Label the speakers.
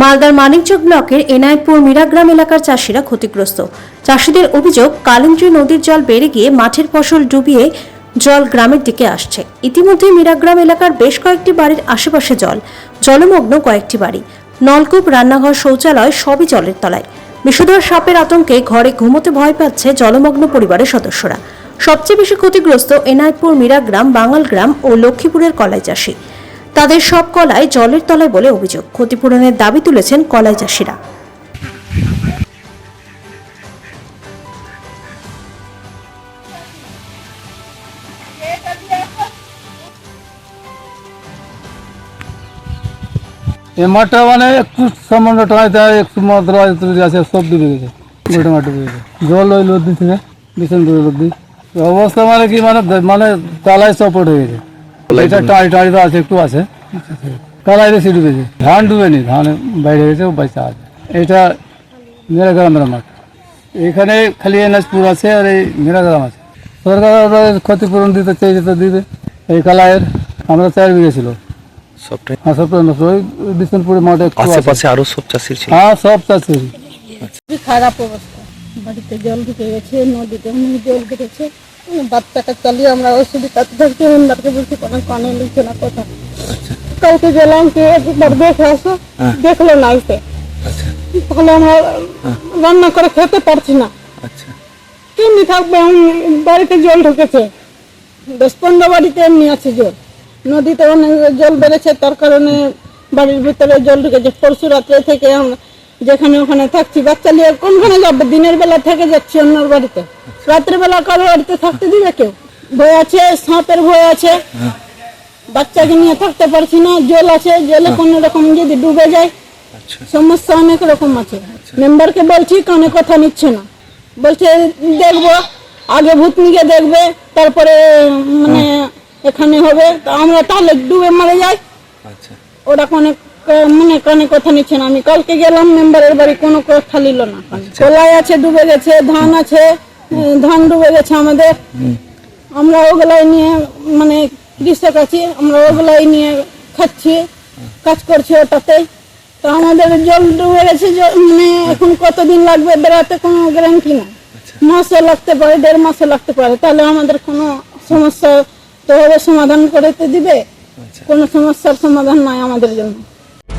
Speaker 1: মালদার মানিকচক ব্লকের এনায়তপুর মিরাগ্রাম এলাকার চাষিরা ক্ষতিগ্রস্ত। চাষিদের অভিযোগ কালিন্দ্রী নদীর জল বেড়ে গিয়ে মাঠের ফসল ডুবিয়ে জল গ্রামের দিকে আসছে। ইতিমধ্যে মিরাগ্রাম এলাকার বেশ কয়েকটি বাড়ির আশেপাশে জল, জলমগ্ন কয়েকটি বাড়ি। নলকূপ, রান্নাঘর, শৌচালয় সবই জলের তলায়। বিষধর সাপের আতঙ্কে ঘরে ঘুমোতে ভয় পাচ্ছে জলমগ্ন পরিবারের সদস্যরা। সবচেয়ে বেশি ক্ষতিগ্রস্ত এনায়তপুর, মিরাগ্রাম বাঙালগ্রাম ও লক্ষ্মীপুরের কলাই চাষি। তাদের সব কলাই জলের তলায় বলে অভিযোগ। ক্ষতিপূরণের দাবি তুলেছেন কলাই চাষিরা।
Speaker 2: এই মাঠটা মানে একটু সামান্য টাইতে একটু মাত্র আছে, সব ডুবে গেছে। গোটা মাঠ ডুবে গেছে। জল ওই নদী থেকে দূরে নদী অবস্থা মানে কি মানে মানে তালায় সপোর্ট হয়ে গেছে। এটা টাড়ি টাড়ি তো আছে একটু আছে। তালায় বেশি ডুবেছে ধান ডুবেনি ধান বাইরে গেছে ও বাইসা আছে। এটা মেরা গ্রামের মাঠ। এখানে খালি এনএসপুর আছে আর এই মেরা গ্রাম আছে। সরকার ক্ষতিপূরণ দিতে চেয়েছে তো দিবে। এই কালায়ের আমরা চার বিঘে ছিল।
Speaker 3: সবটাই
Speaker 2: হ্যাঁ নষ্ট। ওই বিষ্ণুপুরের মাঠে একটু আছে।
Speaker 3: আশেপাশে আরও সব চাষির ছিল।
Speaker 2: হ্যাঁ সব চাষের।
Speaker 4: খুবই খারাপ অবস্থা। বাড়িতে জল ঢুকে গেছে নদীতে জল ঢুকেছে। চালিয়ে আমরা বলছি কোনো কানে লিখছে না কথা কাউকে গেলাম কে একবার দেখে আসো। দেখল না এসে
Speaker 3: আচ্ছা।
Speaker 4: তাহলে আমরা রান্না করে খেতে পারছি না।
Speaker 3: আচ্ছা।
Speaker 4: কেমনি থাকবে? বাড়িতে জল ঢুকেছে। দশ পনেরো বাড়িতে এমনি আছে জল। নদীতে অনেক জল বেড়েছে তার কারণে বাড়ির ভিতরে জল ঢুকেছে। পরশু রাত্রে থেকে আমরা যেখানে ওখানে থাকছি বাচ্চা নিয়ে কোনখানে যাবে? দিনের বেলা থেকে যাচ্ছি অন্যর বাড়িতে। রাত্রে বেলা কারও বাড়িতে থাকতে দিবে কেউ? ভয় আছে সাপের ভয় আছে। বাচ্চাকে নিয়ে থাকতে পারছি না জল আছে জলে কোনো রকম যদি ডুবে যায়
Speaker 3: আচ্ছা।
Speaker 4: সমস্যা অনেক রকম আছে। মেম্বারকে বলছি কানে কথা নিচ্ছে না। বলছে দেখব আগে ভূতনিকে দেখবে তারপরে মানে এখানে হবে তা আমরা তাহলে ডুবে মারা যাই।
Speaker 3: আচ্ছা।
Speaker 4: ওরা কানে মানে কানে কথা নিচ্ছে না। আমি কালকে গেলাম মেম্বারের বাড়ি কোনো কথা নিল না। কলাই আছে ডুবে গেছে ধান আছে ধান ডুবে গেছে আমাদের। আমরা ওগুলাই নিয়ে মানে কৃষক আছি আমরা ওগুলাই নিয়ে খাচ্ছি কাজ করছি ওটাতে। তো আমাদের জল ডুবে গেছে মানে এখন কতদিন লাগবে বেড়াতে কোনো গ্যারান্টি না মাসও লাগতে পারে দেড় মাসও লাগতে পারে। তাহলে আমাদের কোনো সমস্যা তো সমাধান করে তো দিবে। কোনো সমস্যার সমাধান নাই আমাদের জন্য।